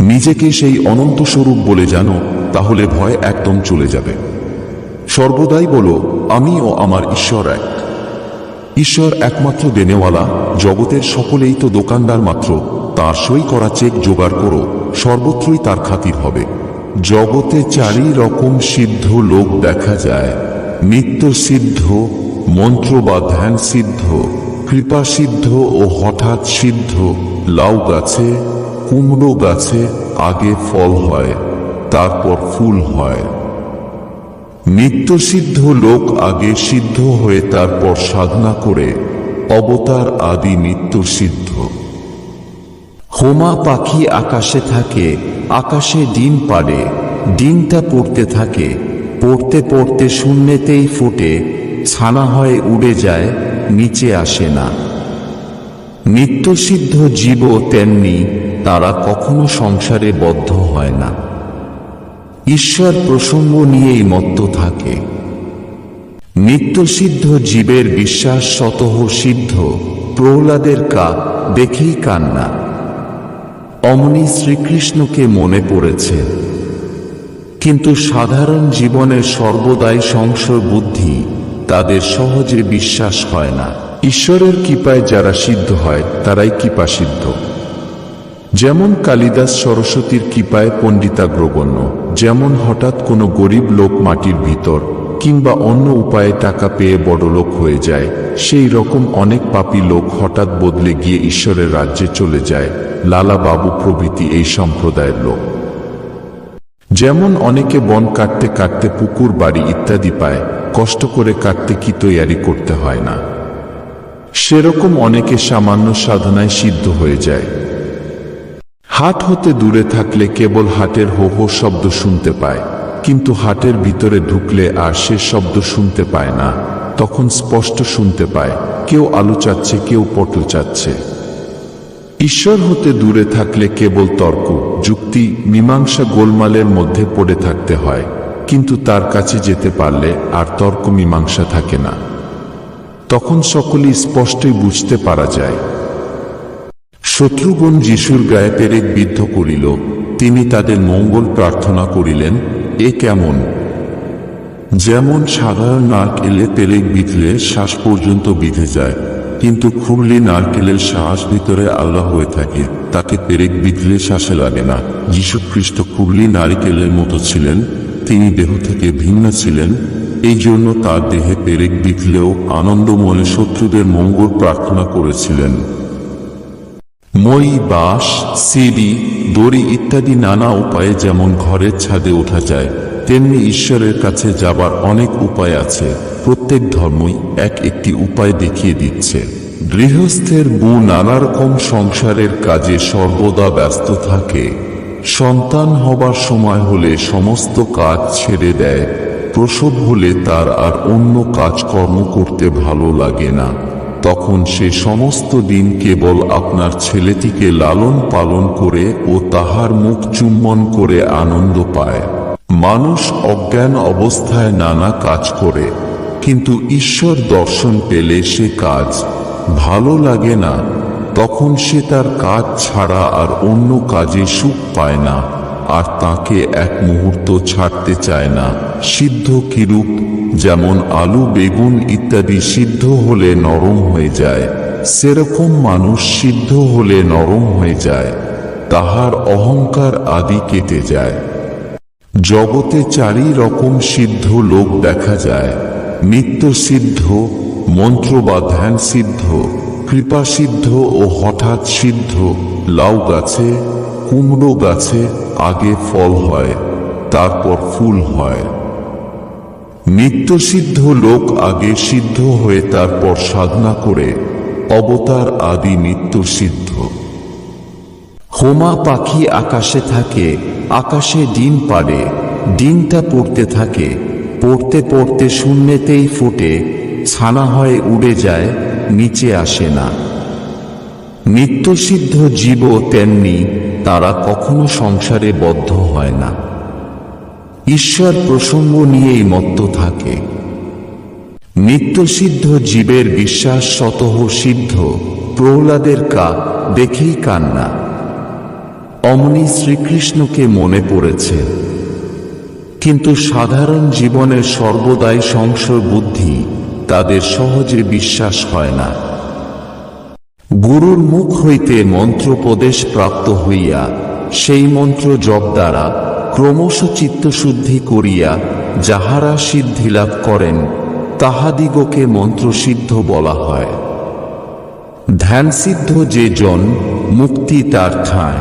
নিজেকে সেই অনন্ত স্বরূপ বলে জানো, তাহলে ভয় একদম চলে যাবে। সর্বদাই বলো, আমি ও আমার ঈশ্বর এক। ঈশ্বর একমাত্র দেনেওয়ালা, জগতের সকলেই তো দোকানদার মাত্র, তার সই করা চেক জোগাড় করো, সর্বত্রই তার খাতির হবে। জগতে চারি রকম সিদ্ধ লোক দেখা যায়। নিত্য সিদ্ধ, মন্ত্র বা ধ্যান সিদ্ধ, কৃপা সিদ্ধ ও হঠাৎ সিদ্ধ, লাউ গাছে কুমড়ো গাছে আগে ফল হয়, তারপর ফুল হয়। নিত্যসিদ্ধ লোক আগে সিদ্ধ হয়ে তারপর সাধনা করে, অবতার আদি নিত্য সিদ্ধ হোমা পাখি আকাশে থাকে, আকাশে ডিম পাড়ে, ডিমটা পড়তে থাকে, পড়তে পড়তে শূন্যেতেই ফোটে, ছানা হয়ে উড়ে যায়, নিচে আসে না। নিত্যসিদ্ধ জীব তেমনি তারা কখনো সংসারে বদ্ধ হয় না। ঈশ্বর প্রসঙ্গ নিয়েই মত্ত থাকে। নিত্যসিদ্ধ জীবের বিশ্বাস শতহ সিদ্ধ, প্রহ্লাদের কা, দেখেই কান্না। অমনি শ্রীকৃষ্ণকে মনে পড়েছে। কিন্তু সাধারণ জীবনের সর্বদাই সংশয় বুদ্ধি, তাদের সহজে বিশ্বাস হয় না। ঈশ্বরের কৃপায় যারা সিদ্ধ হয়, তারাই কৃপা সিদ্ধ যেমন কালিদাস সরস্বতীর কৃপায় পণ্ডিতাগ্রগণ্য, যেমন হঠাৎ কোনো গরিব লোক মাটির ভিতর কিংবা অন্য উপায়ে টাকা পেয়ে বড়লোক হয়ে যায়, সেই রকম অনেক পাপী লোক হঠাৎ বদলে গিয়ে ঈশ্বরের রাজ্যে চলে যায় লালা বাবু প্রভৃতি এই সম্প্রদায়ের লোক। যেমন অনেকে বন কাটতে কাটতে পুকুর, বাড়ি ইত্যাদি পায়, কষ্ট করে কাটতে কি তৈয়ারি করতে হয় না। সেরকম অনেকে সামান্য সাধনায় সিদ্ধ হয়ে যায়। হাট হতে দূরে থাকলে কেবল হাটের হো হো শব্দ শুনতে পায়। কিন্তু হাটের ভিতরে ঢুকলে আর সে শব্দ শুনতে পায় না। তখন স্পষ্ট শুনতে পায়, কেউ আলু চাচ্ছে, কেউ পটল চাচ্ছে। ঈশ্বর হতে দূরে থাকলে কেবল তর্ক, যুক্তি, মীমাংসা গোলমালের মধ্যে পড়ে থাকতে হয়। কিন্তু তার কাছে যেতে পারলে আর তর্ক মীমাংসা থাকে না। তখন সকলেই স্পষ্টই বুঝতে পারা যায়। শত্রুগণ যিশুর গায়ে পেরেক বিদ্ধ করিল। তিনি তাদের মঙ্গল প্রার্থনা করিলেন, এ কেমন? যেমন সাধারণ নারকেলে পেরেক বিঁধলে শ্বাস পর্যন্ত বিঁধে যায়, কিন্তু খুবলি নারকেলের শ্বাস ভিতরে আল্লাহ হয়ে থাকে তাকে পেরেক বিঁধলে শ্বাসে লাগে না। যীশু খ্রিস্ট খুবলি নারিকেলের মতো ছিলেন, তিনি দেহ থেকে ভিন্ন ছিলেন, এই জন্য তার দেহে পেরেক বিঁধলেও আনন্দ মনে শত্রুদের মঙ্গল প্রার্থনা করেছিলেন। মই, বাঁশ, সিঁড়ি, দড়ি ইত্যাদি নানা উপায়ে যেমন ঘরের ছাদে ওঠা যায়, তেমনি ঈশ্বরের কাছে যাবার অনেক উপায় আছে। প্রত্যেক ধর্মই এক একটি উপায় দেখিয়ে দিচ্ছে। গৃহস্থের বউ নানা রকম সংসারের কাজে সর্বদা ব্যস্ত থাকে। সন্তান হবার সময় হলে সমস্ত কাজ ছেড়ে দেয়। প্রসব হলে তার আর অন্য কাজকর্ম করতে ভালো লাগে না। তখন সে সমস্ত দিন কেবল আপনার ছেলেটিকে লালন পালন করে ও তাহার মুখ চুম্বন করে আনন্দ পায়। মানুষ অজ্ঞান অবস্থায় নানা কাজ করে, কিন্তু ঈশ্বর দর্শন পেলে সে কাজ ভালো লাগে না, তখন সে তার কাজ ছাড়া আর অন্য কাজে সুখ পায় না। আর তাকে এক মুহূর্ত ছাড়তে চায় না। সিদ্ধ কিরূপ? যেমন আলু, বেগুন ইত্যাদি সিদ্ধ হলে নরম হয়ে যায়। সেরকম মানুষ সিদ্ধ হলে নরম হয়ে যায়। তাহার অহংকার আদি কেটে যায়। জগতে চারি রকম সিদ্ধ লোক দেখা যায়। নিত্য সিদ্ধ, মন্ত্র বা ধ্যান সিদ্ধ, কৃপা সিদ্ধ ও হঠাৎ সিদ্ধ, লাউ গাছে কুমড়ো গাছে আগে ফল হয়, তারপর ফুল হয়। নিত্যসিদ্ধ লোক আগে সিদ্ধ হয়ে তারপর সাধনা করে, অবতার আদি নিত্য সিদ্ধ হোমা পাখি আকাশে থাকে, আকাশে ডিম পাড়ে, ডিমটা পড়তে থাকে, পড়তে পড়তে শূন্যেতেই ফোটে, ছানা হয়ে উড়ে যায়, নিচে আসে না। নিত্যসিদ্ধ জীব তেমনি তারা কখনো সংসারে বদ্ধ হয় না। ঈশ্বর প্রসঙ্গ নিয়েই মত্ত থাকে। নিত্যসিদ্ধ জীবের বিশ্বাস শতহ সিদ্ধ, প্রহ্লাদের কা দেখেই কান্না। অমনি শ্রীকৃষ্ণকে মনে পড়েছে। কিন্তু সাধারণ জীবনের সর্বদাই সংশয় বুদ্ধি, তাদের সহজে বিশ্বাস হয় না। গুরুর মুখ হইতে মন্ত্রোপদেশ প্রাপ্ত হইয়া সেই মন্ত্র জপ দ্বারা ক্রমশ চিত্তশুদ্ধি করিয়া যাহারা সিদ্ধি লাভ করেন, তাহাদিগকে মন্ত্রসিদ্ধ বলা হয়। ধ্যানসিদ্ধ যে জন, মুক্তি তার ঠাঁয়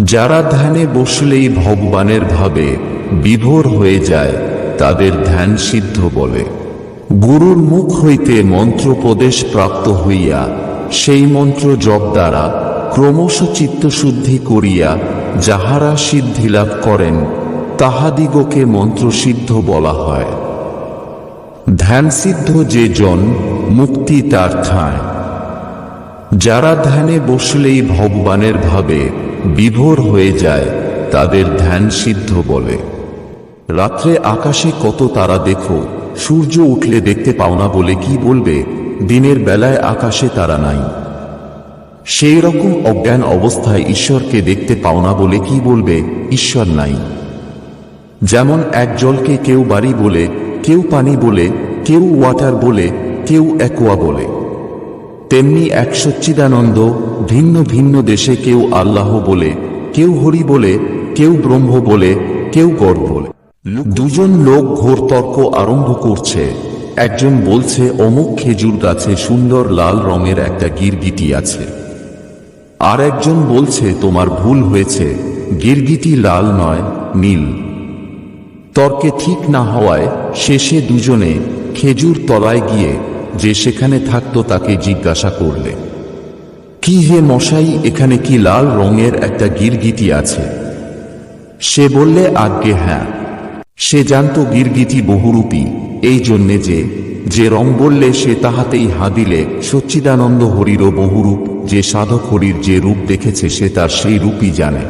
যারা ধ্যানে বসলেই ভগবানের ভাবে বিভোর হয়ে যায়, তাদের ধ্যান সিদ্ধ বলে। গুরুর মুখ হইতে মন্ত্রোপদেশ প্রাপ্ত হইয়া সেই মন্ত্র জপ দ্বারা ক্রমশ চিত্তশুদ্ধি করিয়া যাহারা সিদ্ধি লাভ করেন, তাহাদিগকে মন্ত্রসিদ্ধ বলা হয়। ধ্যানসিদ্ধ যে জন, মুক্তি তার ঠাঁয় যারা ধ্যানে বসলেই ভগবানের ভাবে বিভোর হয়ে যায়, তাদের ধ্যান সিদ্ধ বলে। রাত্রে আকাশে কত তারা দেখো, সূর্য উঠলে দেখতে পাও না বলে কি বলবে? দিনের বেলায় আকাশে তারা নাই। সেই রকম অজ্ঞান অবস্থায় ঈশ্বরকে দেখতে পাও না বলে কি বলবে? ঈশ্বর নাই। যেমন এক জলকে কেউ বাড়ি বলে, কেউ পানি বলে, কেউ ওয়াটার বলে, কেউ একোয়া বলে। তেমনি এক সচ্চিদানন্দ ভিন্ন ভিন্ন দেশে কেউ আল্লাহ বলে, কেউ হরি বলে, কেউ ব্রহ্ম বলে, কেউ গড় বলে। দুজন লোক ঘোর তর্ক আরম্ভ করছে। একজন বলছে, অমুক খেজুর গাছে সুন্দর লাল রঙের একটা গিরগিটি আছে। আর একজন বলছে, তোমার ভুল হয়েছে, গিরগিটি লাল নয়, নীল। তর্কে ঠিক না হওয়ায় শেষে দুজনে খেজুর তলায় গিয়ে যে সেখানে থাকতো তাকে জিজ্ঞাসা করলে, কি হে মশাই, এখানে কি লাল রঙের একটা গিরগিটি আছে? সে বললে, আজ্ঞে হ্যাঁ। সে জানত গিরগিটি বহুরূপী। এই জন্যে যে যে রং বললে সে তাহাতেই হা দিলে, সচ্চিদানন্দ হরিরও বহুরূপ, যে সাধক হরির যে রূপ দেখেছে সে তার সেই রূপই জানে।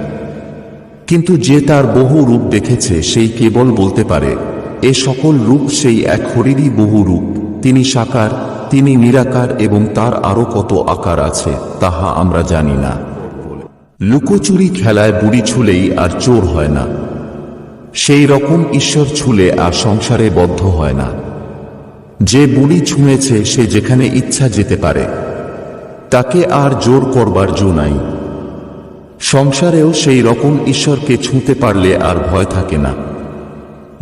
কিন্তু যে তার বহু রূপ দেখেছে, সেই কেবল বলতে পারে, এ সকল রূপ সেই এক হরিরই বহু রূপ, তিনি সাকার, তিনি নিরাকার এবং তার আরও কত আকার আছে, তাহা আমরা জানি না। লুকোচুরি খেলায় বুড়ি ছুলেই আর চোর হয় না। সেই রকম ঈশ্বর ছুলে আর সংসারে বদ্ধ হয় না। যে বুড়ি ছুঁয়েছে সে যেখানে ইচ্ছা যেতে পারে, তাকে আর জোর করবার জো নাই। সংসারেও সেই রকম ঈশ্বরকে ছুঁতে পারলে আর ভয় থাকে না।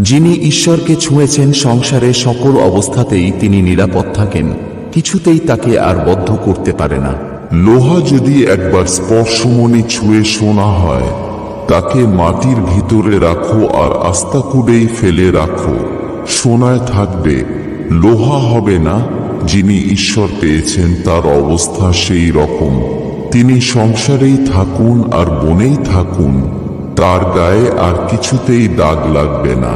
যিনি ঈশ্বরকে ছুঁয়েছেন সংসারে সকল অবস্থাতেই তিনি নিরাপদ থাকেন, কিছুতেই তাকে আর বদ্ধ করতে পারে না। লোহা যদি একবার স্পর্শমণি ছুঁয়ে শোনা হয় তাকে মাটির ভিতরে রাখো আর আস্তা কুড়েই ফেলে রাখো। সোনায় থাকবে, লোহা হবে না, যিনি ঈশ্বর পেয়েছেন তার অবস্থা সেই রকম। তিনি সংসারেই থাকুন আর বনেই থাকুন, তার গায়ে আর কিছুতেই দাগ লাগবে না।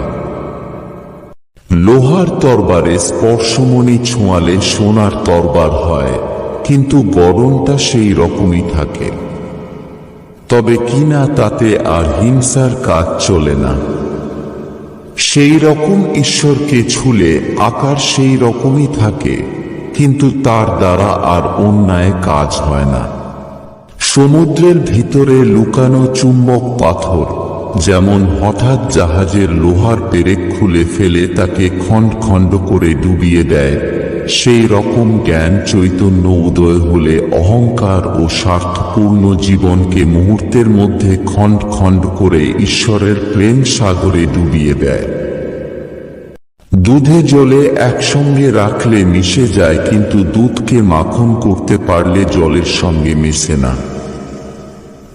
লোহার তরবারে স্পর্শমণি ছোঁয়ালে সোনার তরবার হয়, কিন্তু গরমটা সেই রকমই থাকে। তবে কিনা তাতে আর হিংসার কাজ চলে না। সেই রকম ঈশ্বরকে ছুলে আকার সেই রকমই থাকে, কিন্তু তার দ্বারা আর অন্যায় কাজ হয় না। সমুদ্রের ভিতরে লুকানো চুম্বক পাথর, যেমন হঠাৎ জাহাজের লোহার পেরেক খুলে ফেলে তাকে খণ্ড খণ্ড করে ডুবিয়ে দেয় সেই রকম জ্ঞান চৈতন্য উদয় হলে অহংকার ও স্বার্থপূর্ণ জীবনকে মুহূর্তের মধ্যে খণ্ড খণ্ড করে ঈশ্বরের প্রেম সাগরে ডুবিয়ে দেয়। দুধে জলে একসঙ্গে রাখলে মিশে যায়, কিন্তু দুধকে মাখন করতে পারলে জলের সঙ্গে মিশে না।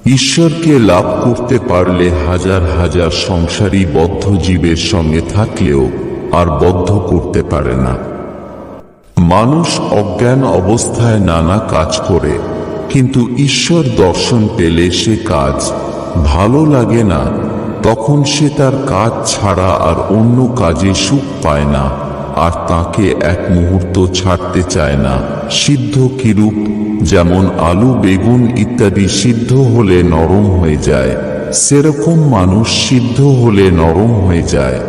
ঈশ্বরকে লাভ করতে পারলে হাজার হাজার সংসারী বদ্ধ জীবের সঙ্গে থাকলেও আর বদ্ধ করতে পারে না। মানুষ অজ্ঞান অবস্থায় নানা কাজ করে, কিন্তু ঈশ্বর দর্শন পেলে সে কাজ ভালো লাগে না, তখন সে তার কাজ ছাড়া আর অন্য কাজে সুখ পায় না, আর তাকে এক মুহূর্ত ছাড়তে চায় না। সিদ্ধ কিরূপ? যেমন আলু, বেগুন ইত্যাদি সিদ্ধ হলে নরম হয়ে যায়, সেরকম মানুষ সিদ্ধ হলে নরম হয়ে যায়।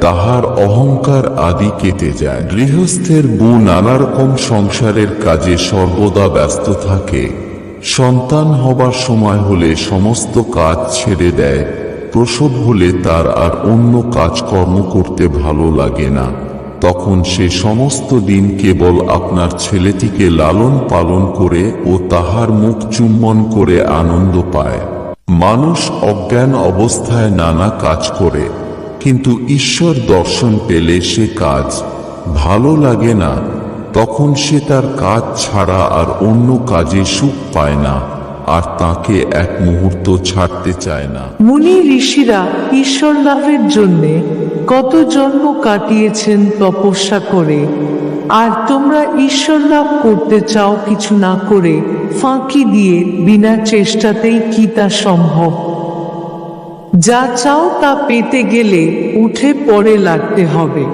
তাহার অহংকার আদি কেটে যায়। গৃহস্থের বউ নানা রকম সংসারের কাজে সর্বদা ব্যস্ত থাকে। সন্তান হবার সময় হলে সমস্ত কাজ ছেড়ে দেয়। প্রসব হলে তার আর অন্য কাজকর্ম করতে ভালো লাগে না। তখন সে সমস্ত দিন কেবল আপনার ছেলেটিকে লালন পালন করে ও তাহার মুখ চুম্বন করে আনন্দ পায়। মানুষ অজ্ঞান অবস্থায় নানা কাজ করে। কিন্তু ঈশ্বর দর্শন পেলে সে কাজ ভালো লাগে না, তখন সে তার কাজ ছাড়া আর অন্য কাজে সুখ পায় না, আর তাকে এক মুহূর্ত ছাড়তে চায় না। মুনি ঋষিরা ঈশ্বর লাভের জন্যে কত জন্ম কাটিয়েছেন তপস্যা করে, আর তোমরা ঈশ্বর লাভ করতে চাও কিছু না করে ফাঁকি দিয়ে বিনা চেষ্টাতেই কি তা সম্ভব? যা চাও তা পেতে গেলে উঠে পড়ে লাগতে হবে।